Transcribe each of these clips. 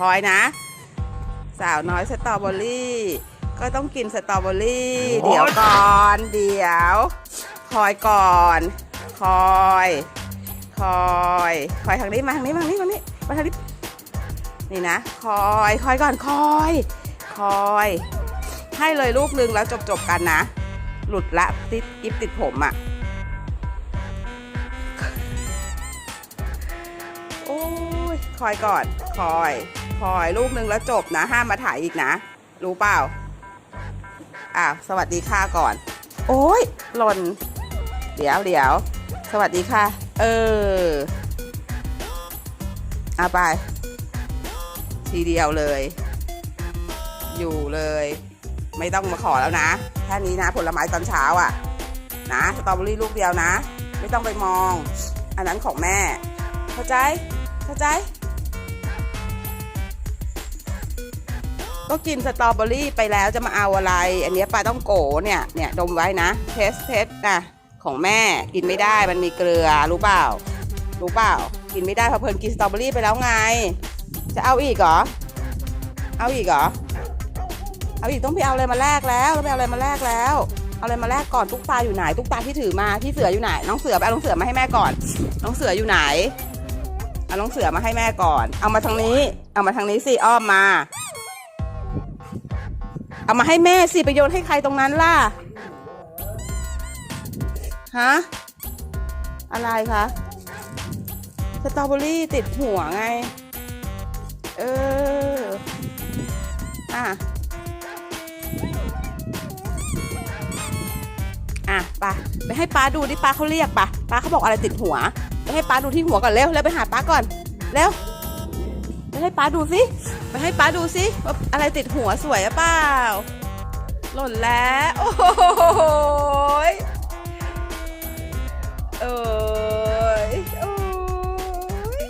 คอยนะ สาวน้อยสตรอเบอรี่ก็ต้องกินสตรอเบอรี่ เดี๋ยวก่อนเดี๋ยว คอยก่อน คอย คอย คอยทางนี้มาทางนี้มาทางนี้มาทางนี้มาทางนี้นี่นะ คอยคอยก่อนคอย คอย ให้เลยลูกนึงแล้วจบจบๆกันนะ หลุดละติดกิฟติดผมอะ่ะโอ้ยคอยก่อน คอย คอยลูกนึงแล้วจบนะ ห้ามมาถ่ายอีกนะ รู้เปล่า อะสวัสดีค่ะก่อน โอ้ยหล่น เดี๋ยวเดี๋ยวสวัสดีค่ะ เออเอาไป ทีเดียวเลย อยู่เลย ไม่ต้องมาขอแล้วนะ แค่นี้นะ ผลไม้ตอนเช้าอะ่ะ นะสตรอเบอรี่ลูกเดียวนะ ไม่ต้องไปมอง อันนั้นของแม่ เข้าใจ เข้าใจ ก็กินสตรอเบอรี่ไปแล้วจะมาเอาอะไร อันนี้ปลาต้องโกเนี่ยเนี่ยดมไว้นะเทสเทสนะของแม่กินไม่ได้มันมีเกลือรู้เปล่า รู้เปล่า กินไม่ได้เพราะเพลินกินสตรอเบอรี่ไปแล้วไง จะเอาอีกเหรอเอาอีกเหรอเอาอีกต้องไปเอาอะไรมาแลกแล้วต้องไปเอาอะไรมาแลกแล้ว เอาอะไรมาแลกก่อนตุ๊กตาอยู่ไหนตุ๊กตาที่ถือมาที่เสืออยู่ไหนน้องเสือไปเอาน้องเสือมาให้แม่ก่อน น้องเสืออยู่ไหนเอาน้องเสือมาให้แม่ก่อน เอามาทางนี้ เอามาทางนี้สิอ้อมมา เอามาให้แม่สิไปโยนให้ใครตรงนั้นล่ะ ฮะ อะไรคะ สตรอเบอรี่ติดหัวไง เออ อะ อะปะไปให้ป้าดูดิป้าเขาเรียกปะป้าเขาบอกอะไรติดหัว ไปให้ป้าดูที่หัวก่อนเร็วเร็วไปหาป้าก่อน เร็ว ไปให้ป้าดูสิ ไปให้ป้าดูสิว่าอะไรติดหัวสวยหรือเปล่า หล่นแล้ว โอ้โหยเอ้ยโอ้ย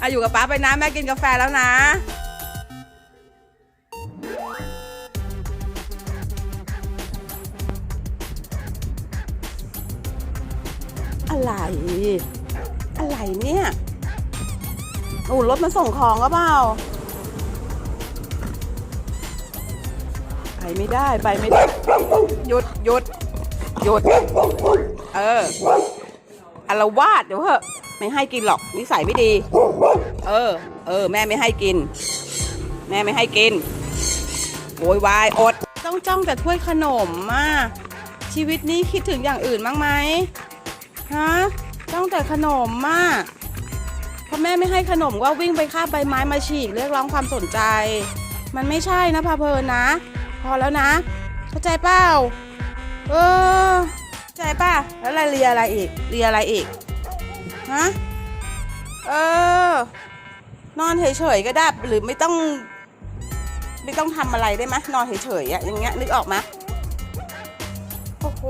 อะอยู่กับป้าไปนะ แม่กินกาแฟแล้วนะอะไร อะไรเนี่ย อ้รถมาส่งของก็เปล่า ไปไม่ได้ไปไม่ได้ หยุดหยุดหยุด เอออารวาดเดี๋ยวเถอะไม่ให้กินหรอกนิสัยไม่ดี เออ เออ แม่ไม่ให้กิน แม่ไม่ให้กินโวยวายอด ต้องจ้องแต่ถ้วยขนมมาชีวิตนี้คิดถึงอย่างอื่นบ้างไหมฮะจ้องแต่ขนมมา พอแม่ไม่ให้ขนมก็วิ่งไปคาบใบไม้มาฉีกเรียกร้องความสนใจ มันไม่ใช่นะพาเพลินนะ พอแล้วนะ เข้าใจเปล่าเออเข้าใจป่ะแล้วอะไรเรียอะไรอีกเรียอะไรอีกฮะเออนอนเฉยๆก็ได้หรือไม่ต้อง ไม่ต้องทำอะไรได้ไหมนอนเฉยๆอะอย่างเงี้ยนึกออกไหมโอ้โห